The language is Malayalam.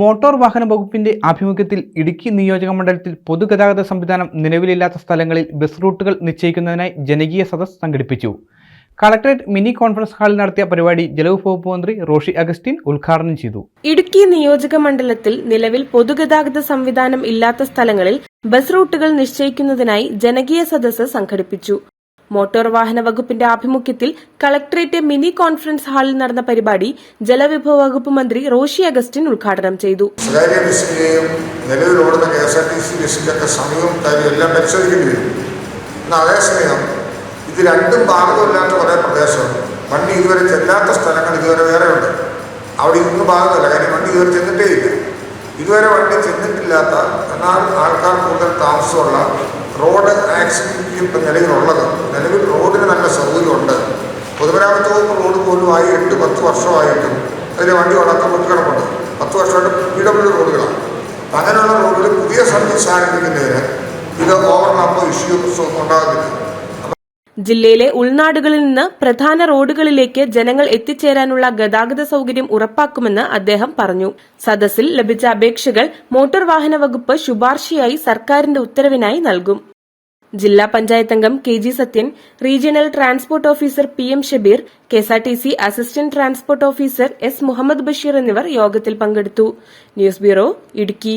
മോട്ടോർ വാഹന വകുപ്പിന്റെ ആഭിമുഖ്യത്തിൽ ഇടുക്കി നിയോജക മണ്ഡലത്തിൽ പൊതുഗതാഗത സംവിധാനം നിലവിലില്ലാത്ത സ്ഥലങ്ങളിൽ ബസ് റൂട്ടുകൾ നിശ്ചയിക്കുന്നതിനായി ജനകീയ സദസ് സംഘടിപ്പിച്ചു. കളക്ടറേറ്റ് മിനി കോൺഫറൻസ് ഹാളിൽ നടത്തിയ പരിപാടി ജലവിഭവ മന്ത്രി റോഷി അഗസ്റ്റിൻ ഉദ്ഘാടനം ചെയ്തു. ഇടുക്കി നിയോജക മണ്ഡലത്തിൽ നിലവിൽ പൊതുഗതാഗത സംവിധാനം ഇല്ലാത്ത സ്ഥലങ്ങളിൽ ബസ് റൂട്ടുകൾ നിശ്ചയിക്കുന്നതിനായി ജനകീയ സദസ് സംഘടിപ്പിച്ചു. മോട്ടോർ വാഹന വകുപ്പിന്റെ ആഭിമുഖ്യത്തിൽ കളക്ടറേറ്റ് മിനി കോൺഫറൻസ് ഹാളിൽ നടന്ന പരിപാടി ജലവിഭവ വകുപ്പ് മന്ത്രി റോഷി അഗസ്റ്റിൻ ഉദ്ഘാടനം ചെയ്തു. സ്വകാര്യ ബസ്സിന്റെയും നിലവിൽ ഓടുന്ന കെ എസ് ആർ സമയവും കാര്യം എല്ലാം പരിശോധിക്കേണ്ടി ഇത് രണ്ടും ഭാഗമില്ലാത്ത കുറേ പ്രദേശമുണ്ട് വണ്ടി ഇതുവരെ ചെല്ലാത്ത സ്ഥലങ്ങൾ ഇതുവരെ ഉണ്ട് അവിടെ ഇതൊന്നും ഭാഗമല്ല. കാര്യം വണ്ടി ഇതുവരെ ചെന്നിട്ടേ ഇല്ല. ഇതുവരെ വണ്ടി ചെന്നിട്ടില്ലാത്ത എന്നാൽ ആൾക്കാർ കൂടുതൽ താമസമുള്ള റോഡ് ആക്സിഡന്റ് ഇപ്പം നിലവിലുള്ളത്. നിലവിൽ റോഡിന് നല്ല സൗകര്യമുണ്ട്. പൊതുമരാമത്ത് വകുപ്പ് റോഡ് പോലും ആയി എട്ട് പത്ത് വർഷമായിട്ടും അതിൽ വണ്ടി ഓടാത്ത കുട്ടികളുണ്ട് പത്ത് വർഷമായിട്ട് പി ഡബ്ല്യു റോഡുകളാണ് അങ്ങനെയുള്ള റോഡിൽ പുതിയ സർവീസ് ആരംഭിക്കുന്നതിന് ഇത് ഓവർലാപ്പോ ഇഷ്യൂസ് ഒന്നും ഉണ്ടാകുന്നില്ല ജില്ലയിലെ ഉൾനാടുകളിൽ നിന്ന് പ്രധാന റോഡുകളിലേക്ക് ജനങ്ങൾ എത്തിച്ചേരാനുള്ള ഗതാഗത സൌകര്യം ഉറപ്പാക്കുമെന്ന് അദ്ദേഹം പറഞ്ഞു. സദസ്സിൽ ലഭിച്ച അപേക്ഷകൾ മോട്ടോർ വാഹന വകുപ്പ് ശുപാർശയായി സർക്കാരിന്റെ ഉത്തരവിനായി നൽകും. ജില്ലാ പഞ്ചായത്ത് അംഗം K G Sathyan regional transport officer P M Shabeer KSRTC assistant transport officer S Muhammad Basheer എന്നിവർ യോഗത്തിൽ പങ്കെടുത്തു. News bureau Idukki.